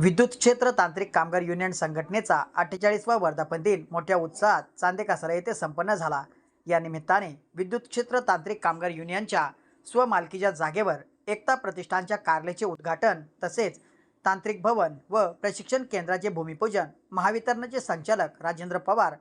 विद्युत क्षेत्र तांत्रिक कामगार युनियन संघटनेचा अठ्ठेचाळीसवा वर्धापन दिन मोठ्या उत्साहात चांदेकासरा येथे संपन्न झाला. या निमित्ताने विद्युत क्षेत्र तांत्रिक कामगार युनियनच्या स्वमालकीच्या जागेवर एकता प्रतिष्ठानच्या कार्यालयाचे उद्घाटन तसेच तांत्रिक भवन व प्रशिक्षण केंद्राचे भूमिपूजन महावितरणाचे संचालक राजेंद्र पवार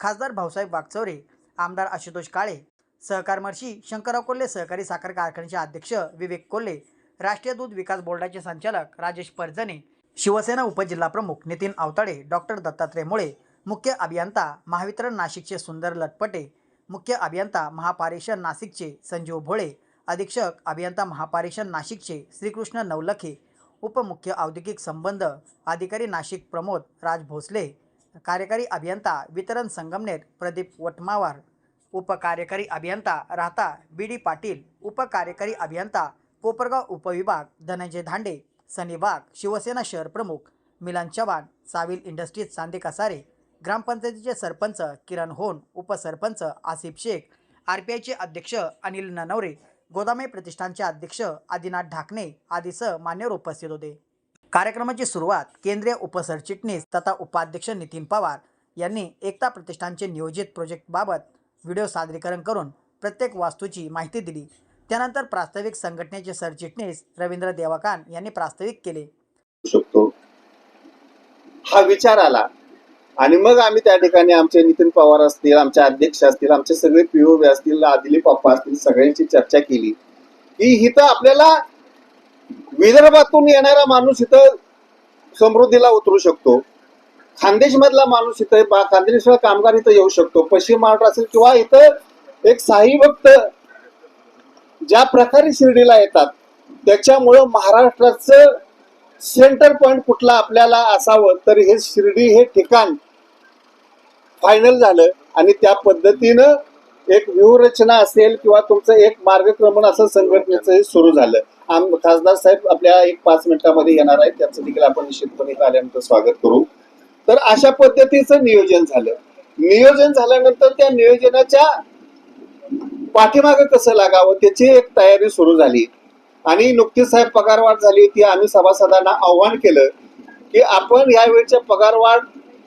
खासदार भाऊसाहेब वागचौरे आमदार आशुतोष काळे सहकारमर्षी शंकरराव कोल्हे सहकारी साखर कारखान्याचे अध्यक्ष विवेक कोल्हे राष्ट्रीय दूध विकास बोर्डाचे संचालक राजेश परजणे शिवसेना उपजिल्हाप्रमुख नितीन आवताडे डॉक्टर दत्तात्रय मुळे मुख्य अभियंता महावितरण नाशिकचे सुंदर लटपटे मुख्य अभियंता महापारेषण नाशिकचे संजीव भोळे अधीक्षक अभियंता महापारेषण नाशिकचे श्रीकृष्ण नवलखे उपमुख्य औद्योगिक संबंध अधिकारी नाशिक प्रमोद राज भोसले कार्यकारी अभियंता वितरण संगमनेर प्रदीप वटमावार उपकार्यकारी अभियंता राहता बी डी पाटील उपकार्यकारी अभियंता कोपरगाव उपविभाग धनंजय धांडे सनी वाघ शिवसेना शहर प्रमुख मिलन चव्हाण साविल इंडस्ट्रीज चांदे कसारे ग्रामपंचायतीचे सरपंच किरण होन उपसरपंच आसिफ शेख आर पी आयचे अध्यक्ष अनिल ननवरे गोदामे प्रतिष्ठानचे अध्यक्ष आदिनाथ ढाकणे आदीसह मान्यवर उपस्थित होते. कार्यक्रमाची सुरुवात केंद्रीय उपसरचिटणीस तथा उपाध्यक्ष नितीन पवार यांनी एकता प्रतिष्ठानचे नियोजित प्रोजेक्टबाबत व्हिडिओ सादरीकरण करून प्रत्येक वास्तूची माहिती दिली. त्यानंतर प्रास्ताविक संघटनेचे सरचिटणीस रवींद्र देवाकान यांनी प्रास्ताविक केले. शकतो. हा विचार आला. आणि मग आम्ही त्या ठिकाणी आमचे नितीन पवार असतील आमचे अध्यक्ष असतील आमचे सगळे पीओबी असतील आदिली पप्पा असतील सगळ्यांची चर्चा केली. की इथं आपल्याला विदर्भातून येणारा माणूस इथं समृद्धीला उतरू शकतो. खानदेश मधला माणूस इथं बा- कामगार इथं येऊ शकतो. पश्चिम महाराष्ट्र असेल किंवा इथं एक साई भक्त ज्या प्रकारे शिर्डीला येतात त्याच्यामुळं महाराष्ट्राचं सेंटर पॉइंट कुठला आपल्याला असावं तर हे शिर्डी हे ठिकाण फायनल झालं. आणि त्या पद्धतीनं एक व्यूहरचना असेल किंवा तुमचं एक मार्गक्रमण असं संघटनेचं हे सुरू झालं. आम खासदार साहेब आपल्या एक पाच मिनिटामध्ये येणार आहेत. त्याचं देखील आपण निश्चितपणे आल्यानंतर स्वागत करू. तर अशा पद्धतीचं नियोजन झालं. नियोजन झाल्यानंतर त्या नियोजनाच्या पाठीमागे कसं लागावं त्याची एक तयारी सुरू झाली. आणि नुकतीच साहेब पगारवाढ झाली होती. आम्ही सभासदांना आव्हान केलं की आपण यावेळच्या पगारवाढ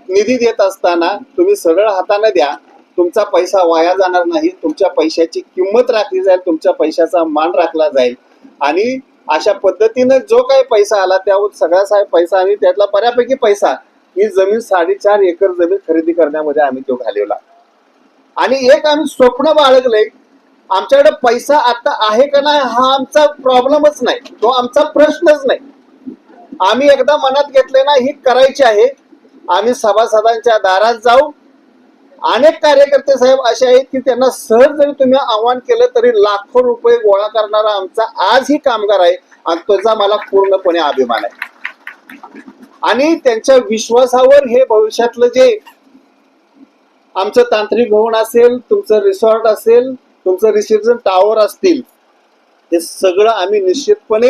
निधी देत असताना तुम्ही सरळ हाताने द्या. तुमचा पैसा वाया जाणार नाही. तुमच्या पैशाची किंमत राखली जाईल. तुमच्या पैशाचा मान राखला जाईल. आणि अशा पद्धतीनं जो काही पैसा आला त्यावर सगळा साहेब पैसा आणि त्यातला बऱ्यापैकी पैसा ही जमीन साडेचार एकर जमीन खरेदी करण्यामध्ये आम्ही तो घालवला. आणि एक आम्ही स्वप्न बाळगलंय आमच्याकडे पैसा आता आहे का नाही हा आमचा प्रॉब्लेमच नाही. तो आमचा प्रश्नच नाही. आम्ही एकदा मनात घेतले ना ही करायची आहे. आम्ही सभासदांच्या दारात जाऊ. अनेक कार्यकर्ते साहेब असे आहेत की त्यांना सहज जरी तुम्ही आव्हान केलं तरी लाखो रुपये गोळा करणारा आमचा आजही कामगार आहे आणि त्याचा मला पूर्णपणे अभिमान आहे. आणि त्यांच्या विश्वासावर हे भविष्यातलं जे आमचं तांत्रिक भवन असेल तुमचं रिसॉर्ट असेल तुमचं रिसेप्शन टावर असतील. हे सगळं आम्ही निश्चितपणे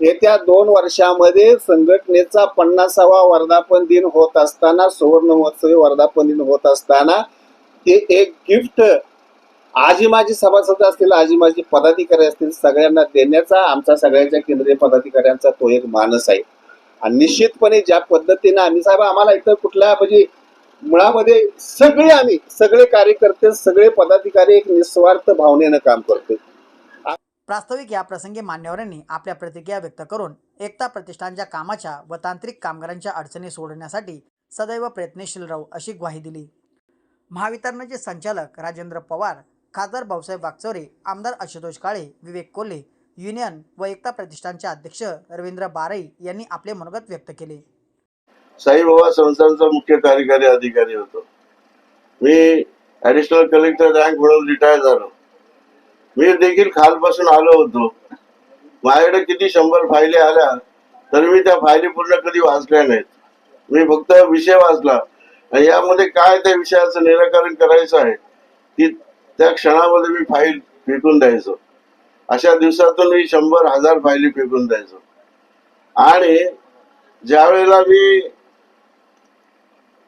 येत्या दोन वर्षामध्ये संघटनेचा पन्नासावा वर्धापन दिन होत असताना सुवर्ण महोत्सवी वर्धापन दिन होत असताना ते एक गिफ्ट आजी माझी सभासद असतील आजी माझी पदाधिकारी असतील सगळ्यांना देण्याचा आमचा सगळ्यांच्या केंद्रीय पदाधिकाऱ्यांचा तो एक मानस आहे. आणि निश्चितपणे ज्या पद्धतीनं आम्ही साहेब आम्हाला इथं कुठल्या म्हणजे मुळामध्ये सगळे आम्ही सगळे कार्यकर्ते सगळे पदाधिकारी एक निस्वार्थ भावनेनं काम करतो. प्रास्ताविक या प्रसंगी मान्यवरांनी आपल्या प्रतिक्रिया व्यक्त करून एकता प्रतिष्ठानच्या कामाच्या व तांत्रिक कामगारांच्या अडचणी सोडवण्यासाठी सदैव प्रयत्नशील राहू अशी ग्वाही दिली. महावितरणाचे संचालक राजेंद्र पवार खासदार भाऊसाहेब वागचौरे आमदार आशुतोष काळे विवेक कोल्हे युनियन व एकता प्रतिष्ठानचे अध्यक्ष रवींद्र बारई यांनी आपले मनोगत व्यक्त केले. साईबाबा संस्थांचा मुख्य कार्यकारी अधिकारी होतो. मी ऍडिशनल कलेक्टर रँक म्हणून रिटायर झालो. मी देखील खालपासून आलो होतो. माझ्याकडे किती शंभर फायली आल्या तर मी त्या फायली पूर्ण कधी वाचल्या नाहीत. मी फक्त विषय वाचला. आणि यामध्ये काय त्या विषयाचं निराकरण करायचं आहे की त्या क्षणामध्ये मी फाईल फेकून द्यायचो. अशा दिवसातून मी शंभर हजार फायली फेकून द्यायचो. आणि ज्या वेळेला मी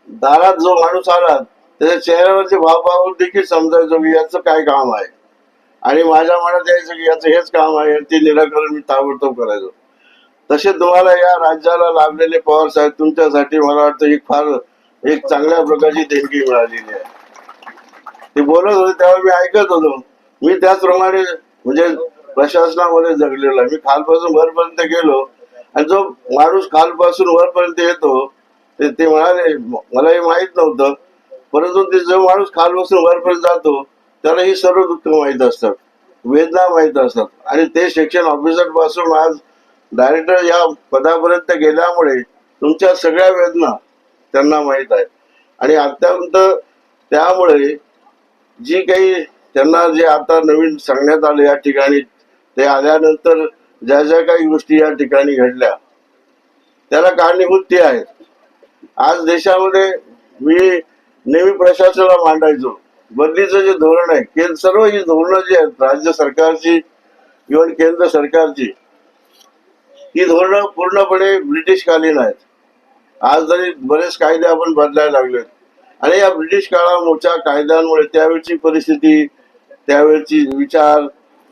दारात जो माणूस आला त्याच्या चेहऱ्यावरचे भाव पाहून देखील समजायचो की याचं काय काम आहे. आणि माझ्या मनात यायचं की याचं हेच काम आहे आणि ते निराकरण मी ताबडतोब करायचो. तसे तुम्हाला या राज्याला लाभलेले पवार साहेब तुमच्यासाठी मला वाटतं एक फार एक चांगल्या प्रकारची देणगी मिळालेली आहे. ते बोलत होते तेव्हा मी ऐकत होतो. मी त्याचप्रमाणे म्हणजे प्रशासनामध्ये जगलेलो आहे. मी खालपासून वरपर्यंत गेलो आणि जो माणूस खालपासून वरपर्यंत येतो ते ते म्हणाले मला हे माहीत नव्हतं. परंतु ते जो माणूस खालपासून वरपर्यंत जातो त्याला ही सर्व दुःख माहीत असतात वेदना माहीत असतात. आणि ते शिक्षण ऑफिसरपासून आज डायरेक्टर या पदापर्यंत गेल्यामुळे तुमच्या सगळ्या वेदना त्यांना माहीत आहे आणि अत्यंत त्यामुळे जी काही त्यांना जे आता नवीन सांगण्यात आलं या ठिकाणी ते आल्यानंतर ज्या ज्या काही गोष्टी या ठिकाणी घडल्या त्याला कारणीभूत ते आहेत. आज देशामध्ये मी नेहमी प्रशासनाला मांडायचो. बदलीचं जे धोरण आहे केंद्र सर्व ही धोरणं जी आहेत राज्य सरकारची इव्हन केंद्र सरकारची ही धोरणं पूर्णपणे ब्रिटिशकालीन आहेत. आज जरी बरेच कायदे आपण बदलायला लागले आणि या ब्रिटिश काळाच्या कायद्यांमुळे त्यावेळची परिस्थिती त्यावेळची विचार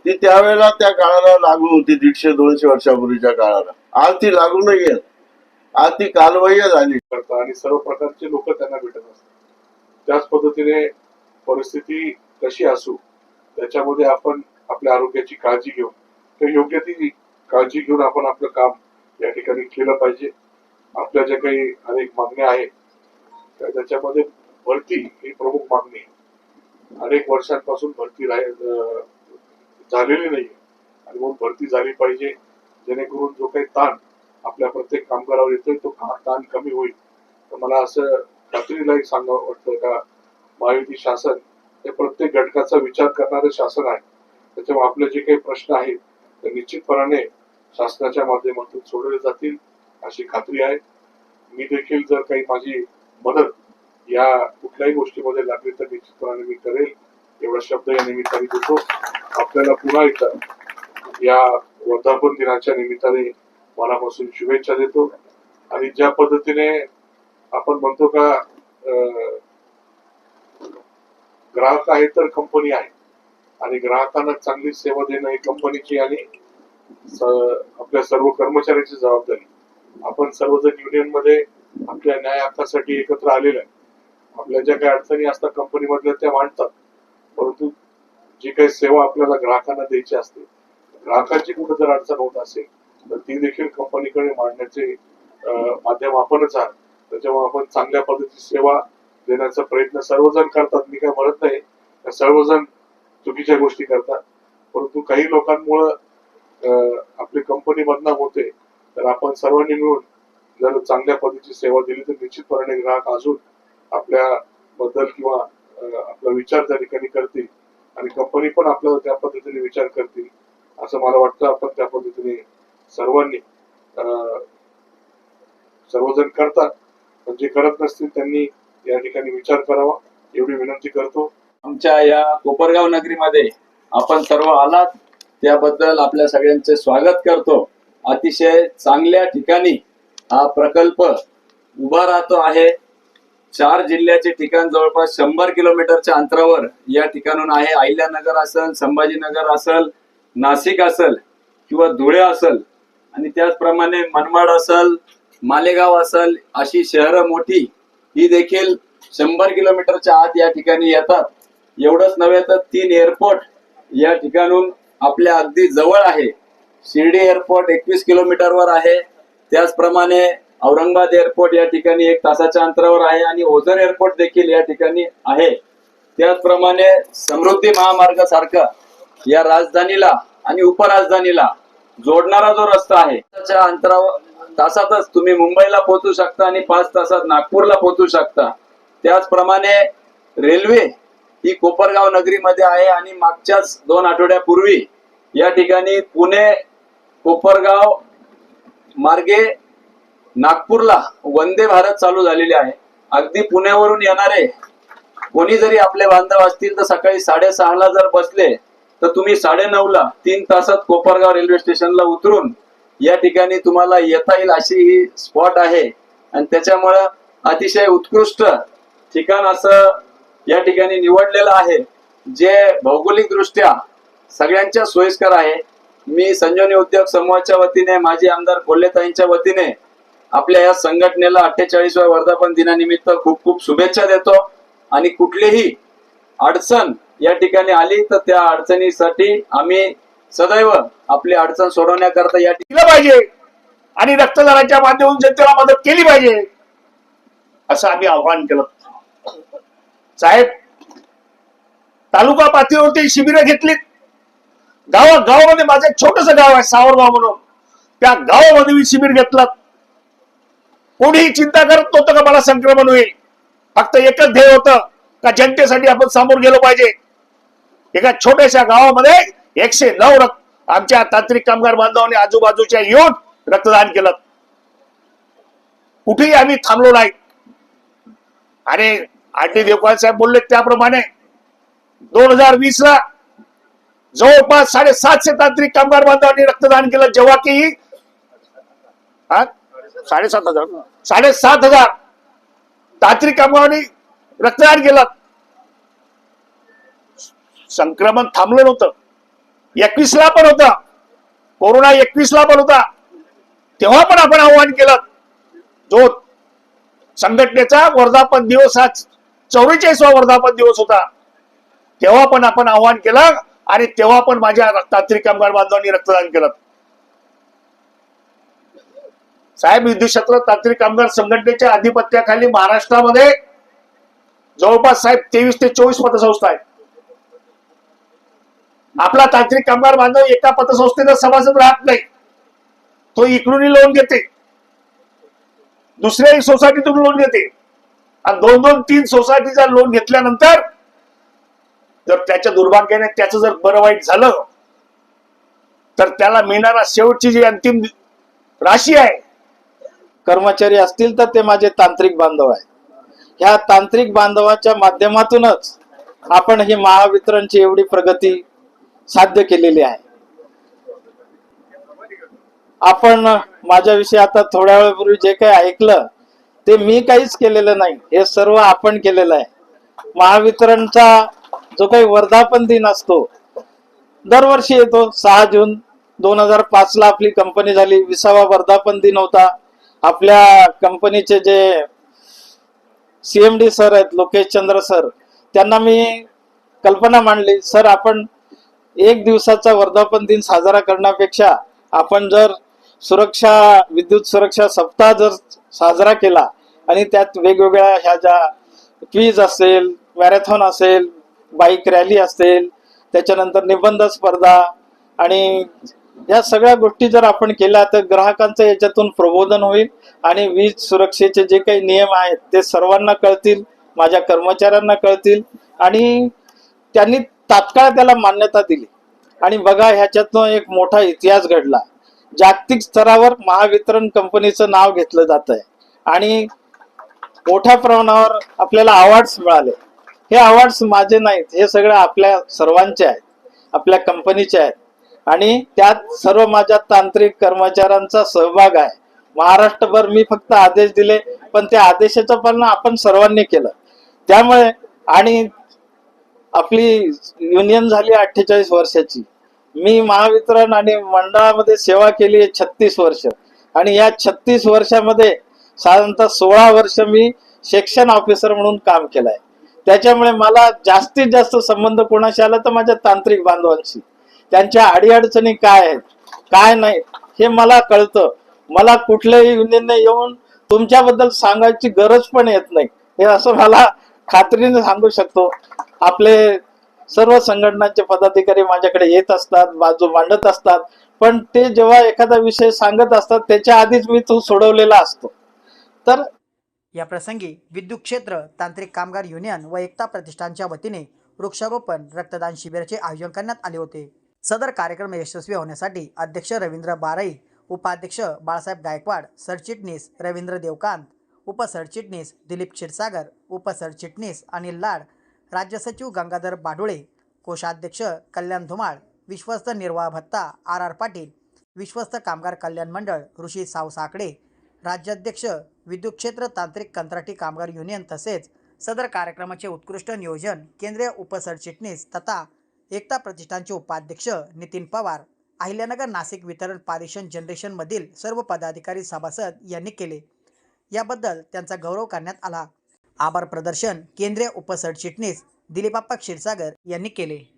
ती त्यावेळेला त्या काळाला लागू होती दीडशे दोनशे वर्षापूर्वीच्या काळाला. आज ती लागू नाही आहेत. आज ती कालबाह्य झाली. करतात आणि सर्व प्रकारचे लोक त्यांना भेटत असतात. त्याच पद्धतीने परिस्थिती कशी असू त्याच्यामध्ये आपण आपल्या आरोग्याची काळजी घेऊन तर योग्य ती काळजी घेऊन आपण आपलं काम या ठिकाणी केलं पाहिजे. आपल्या ज्या काही अनेक मागण्या आहेत तर त्याच्यामध्ये भरती ही प्रमुख मागणी आहे. अनेक वर्षांपासून भरती राह झालेली नाही आणि म्हणून भरती झाली पाहिजे जेणेकरून जो काही ताण आपल्या प्रत्येक कामगारावर येतोय तो ताण कमी होईल? तर मला असं खात्रीला एक सांगावं वाटतं का महायुती शासन हे प्रत्येक घटकाचा विचार करणारे शासन आहे. त्याच्यामुळे आपले जे काही प्रश्न आहेत ते निश्चितपणाने शासनाच्या माध्यमातून सोडवले जातील अशी खात्री आहे. मी देखील जर काही माझी मदत या कुठल्याही गोष्टीमध्ये लागली तर निश्चितपणाने मी करेल. एवढा शब्द या निमित्ताने देतो. आपल्याला पुन्हा एकदा या वर्धापन दिनाच्या निमित्ताने मनापासून शुभेच्छा देतो. आणि ज्या पद्धतीने आपण म्हणतो का अं, ग्राहक आहे तर कंपनी आहे. आणि ग्राहकांना चांगली सेवा देणं ही कंपनीची आणि आपल्या सर्व कर्मचाऱ्यांची जबाबदारी. आपण सर्वजण युनियनमध्ये आपल्या न्याय हक्कासाठी एकत्र आलेलं आहे. आपल्या ज्या काही अडचणी असतात कंपनी मधल्या त्या मांडतात. परंतु जी काही सेवा आपल्याला ग्राहकांना द्यायची असते ग्राहकाची कुठं जर अडचण होत असेल तर ती देखील कंपनीकडे मांडण्याचे माध्यम आपणच आहात. त्याच्यामुळे आपण चांगल्या पद्धतीची सेवा देण्याचा प्रयत्न सर्वजण करतात. मी काय म्हणत नाही सर्वजण चुकीच्या गोष्टी करतात. परंतु काही लोकांमुळं आपली कंपनी बदनाम होते. तर आपण सर्वांनी मिळून जर चांगल्या पद्धतीची सेवा दिली तर निश्चितपणे ग्राहक अजून आपल्या बद्दल किंवा आपला विचार त्या ठिकाणी करतील. आणि कंपनी पण आपल्याला त्या पद्धतीने विचार करतील असं मला वाटतं. आपण त्या पद्धतीने सर्वांनी सर्वजण करतात पण जे करत नसतील त्यांनी या ठिकाणी विचार करावा. एवढी विनंती करतो. आमच्या या कोपरगाव नगरीमध्ये आपण सर्व आलात. त्याबद्दल आपल्या सगळ्यांचे स्वागत करतो. अतिशय चांगल्या ठिकाणी हा प्रकल्प उभा राहतो आहे. चार जिल्ह्याचे ठिकाण जवळपास शंभर किलोमीटरच्या अंतरावर या ठिकाणून आहे. अहिल्यानगर असेल संभाजीनगर असेल नाशिक असेल किंवा धुळे असेल. आणि त्याचप्रमाणे मनमाड असेल मालेगाव असेल अशी शहरं मोठी ही देखील शंभर किलोमीटरच्या आत या ठिकाणी येतात. एवढंच नव्हे तर तीन एअरपोर्ट या ठिकाणून आपल्या अगदी जवळ आहे. शिर्डी एअरपोर्ट एकवीस किलोमीटरवर आहे. त्याचप्रमाणे औरंगाबाद एअरपोर्ट या ठिकाणी एक तासाच्या अंतरावर आहे आणि ओझर एअरपोर्ट देखील या ठिकाणी आहे. त्याचप्रमाणे समृद्धी महामार्ग सारखं या राजधानीला आणि उपराजधानीला जोडणारा जो रस्ता आहे त्याच्या अंतरावर तासातच तुम्ही मुंबईला पोहोचू शकता आणि पाच तासात नागपूरला पोहोचू शकता. त्याचप्रमाणे रेल्वे ही कोपरगाव नगरीमध्ये आहे आणि मागच्याच दोन आठवड्यापूर्वी या ठिकाणी पुणे कोपरगाव मार्गे नागपूरला वंदे भारत चालू झालेली आहे. अगदी पुण्यावरून येणारे कोणी जरी आपले बांधव असतील तर सकाळी साडेसहाला जर बसले तर तुम्ही साडे ला तीन तासात कोपरगाव रेल्वे स्टेशनला उतरून या ठिकाणी तुम्हाला येता येईल अशी ही स्पॉट आहे. आणि त्याच्यामुळं अतिशय उत्कृष्ट ठिकाण असं या ठिकाणी निवडलेलं आहे जे भौगोलिक दृष्ट्या सगळ्यांच्या सोयीस्कर आहे. मी संजीवनी उद्योग समूहाच्या वतीने माजी आमदार कोल्हेताईंच्या वतीने आपल्या या संघटनेला अठ्ठेचाळीसव्या वर्धापन दिनानिमित्त खूप खूप शुभेच्छा देतो. आणि कुठलीही अडचण या ठिकाणी आली तर त्या अडचणीसाठी आम्ही सदैव आपली अडचण सोडवण्याकरता या ठिकाणी पाहिजे. आणि रक्तदानाच्या माध्यमातून जनतेला मदत केली पाहिजे. असं आम्ही आव्हान केलं. साहेब तालुका पातळीवरती शिबिरं घेतलीत. गावा गावामध्ये माझं एक छोटस गाव आहे सावरगाव म्हणून. त्या गावामध्ये मी शिबिर घेतलं. कोणीही चिंता करत नव्हतं का मला संक्रमण होईल? फक्त एकच ध्येय होतं का जनतेसाठी आपण समोर गेलो पाहिजे. एका छोट्याशा गावामध्ये एकशे नऊ रक्त आमच्या तांत्रिक कामगार बांधवांनी आजूबाजूच्या येऊन रक्तदान केलं. कुठेही आम्ही थांबलो नाही. आणि आडली देवकाळ साहेब बोलले त्याप्रमाणे दोन हजार वीस ला जवळपास साडेसातशे तांत्रिक कामगार बांधवांनी रक्तदान केलं. जेव्हा की हा? साडेसात हजार. साडेसात हजार तांत्रिक कामगारांनी रक्तदान केलं. संक्रमण थांबलं नव्हतं. एकवीस ला पण होता. कोरोना एकवीस ला पण होता. तेव्हा पण आपण आव्हान केलं. जो संघटनेचा वर्धापन दिवस हा चौवेचाळीसवा वर्धापन दिवस होता. तेव्हा पण आपण आव्हान केलं आणि तेव्हा पण माझ्या तांत्रिक कामगार बांधवांनी रक्तदान केलं. साहेब विद्युत क्षेत्र तांत्रिक कामगार संघटनेच्या अधिपत्याखाली महाराष्ट्रामध्ये जवळपास साहेब तेवीस ते चोवीस पतसंस्था आहेत. आपला तांत्रिक कामगार बांधव एका पतसंस्थेचा सभासद राहत नाही. तो इकडूनही लोन घेते. दुसऱ्याही सोसायटीतून लोन घेते. आणि दोन दोन तीन सोसायटीचा लोन घेतल्यानंतर जर त्याच्या दुर्भाग्याने त्याचं जर बरं वाईट झालं तर त्याला मिळणारा शेवटची जी अंतिम राशी आहे कर्मचारी असतील तर ते माझे तांत्रिक बांधव आहे ह्या तांत्रिक बांधवाच्या माध्यमातूनच आपण ही महावितरणची एवढी प्रगती साध्य केलेली आहे. आपण माझ्याविषयी आता थोड्या वेळापूर्वी जे काही ऐकलं ते मी काहीच केलेलं नाही. हे सर्व आपण केलेलं आहे. महावितरणचा जो काही वर्धापन दिन असतो दरवर्षी येतो. सहा जून दोन हजार पाच ला आपली कंपनी झाली. विसावा वर्धापन दिन होता. आपल्या कंपनीचे जे सीएमडी सर आहेत लोकेश चंद्र सर त्यांना मी कल्पना मांडली सर आपण एक दिवसाचा वर्धापन दिन साजरा करण्यापेक्षा आपण जर सुरक्षा विद्युत सुरक्षा सप्ताह जर साजरा केला आणि त्यात वेगवेगळ्या ह्या ज्या क्वीज असेल मॅरेथॉन असेल बाईक रॅली असेल त्याच्यानंतर निबंध स्पर्धा आणि या सगळ्या गोष्टी जर आपण केल्या तर ग्राहकांचं याच्यातून प्रबोधन होईल आणि वीज सुरक्षेचे जे काही नियम आहेत ते सर्वांना कळतील माझ्या कर्मचाऱ्यांना कळतील आणि त्यांनी तात्काळ त्याला मान्यता दिली. आणि बघा ह्याच्यातनं एक मोठा इतिहास घडला. जागतिक स्तरावर महावितरण कंपनीचं नाव घेतलं जात आहे आणि मोठ्या प्रमाणावर आपल्याला अवॉर्ड्स मिळाले. हे अवॉर्ड्स माझे नाहीत हे सगळं आपल्या सर्वांचे आहेत आपल्या कंपनीचे आहेत. आणि त्यात सर्व माझ्या तांत्रिक कर्मचाऱ्यांचा सहभाग आहे. महाराष्ट्रभर मी फक्त आदेश दिले पण त्या आदेशाचं पालन आपण सर्वांनी केलं. त्यामुळे आणि आपली युनियन झाली अठ्ठेचाळीस वर्षाची. मी महावितरण आणि मंडळामध्ये सेवा केली आहे छत्तीस वर्ष. आणि या छत्तीस वर्षामध्ये साधारणतः सोळा वर्ष मी सेक्शन ऑफिसर म्हणून काम केलंय. त्याच्यामुळे मला जास्तीत जास्त संबंध कोणाशी आला तर माझ्या तांत्रिक बांधवांशी. त्यांच्या अडीअडचणी काय आहेत काय नाही हे मला कळतं. मला कुठल्याही युनियनने येऊन तुमच्याबद्दल सांगायची गरज पण येत नाही. हे असं मला खात्रीने सांगू शकतो. आपले सर्व संघटनांचे पदाधिकारी माझ्याकडे येत असतात बाजू मांडत असतात. पण ते जेव्हा एखादा विषय सांगत असतात त्याच्या आधीच मी तो सोडवलेला असतो. तर या प्रसंगी विद्युत क्षेत्र तांत्रिक कामगार युनियन व एकता प्रतिष्ठानच्या वतीने वृक्षारोपण रक्तदान शिबिराचे आयोजन करण्यात आले होते. सदर कार्यक्रम यशस्वी होण्यासाठी अध्यक्ष रवींद्र बाराई उपाध्यक्ष बाळासाहेब गायकवाड सरचिटणीस रवींद्र देवकांत उपसरचिटणीस दिलीप क्षीरसागर उपसरचिटणीस अनिल लाड राज्य सचिव गंगाधर बाडोळे कोषाध्यक्ष कल्याण धुमाळ विश्वस्त निर्वाह भत्ता आर आर पाटील विश्वस्त कामगार कल्याण मंडळ ऋषी सावसाकडे राज्याध्यक्ष विद्युत क्षेत्र तांत्रिक कंत्राटी कामगार युनियन तसेच सदर कार्यक्रमाचे उत्कृष्ट नियोजन केंद्रीय उपसरचिटणीस तथा एकता प्रतिष्ठानचे उपाध्यक्ष नितीन पवार अहिल्यानगर नाशिक वितरण पारेषण जनरेशनमधील सर्व पदाधिकारी सभासद यांनी केले. याबद्दल त्यांचा गौरव करण्यात आला. आभार प्रदर्शन केंद्रीय उपसरचिटणीस दिलीपाप्पा क्षीरसागर यांनी केले.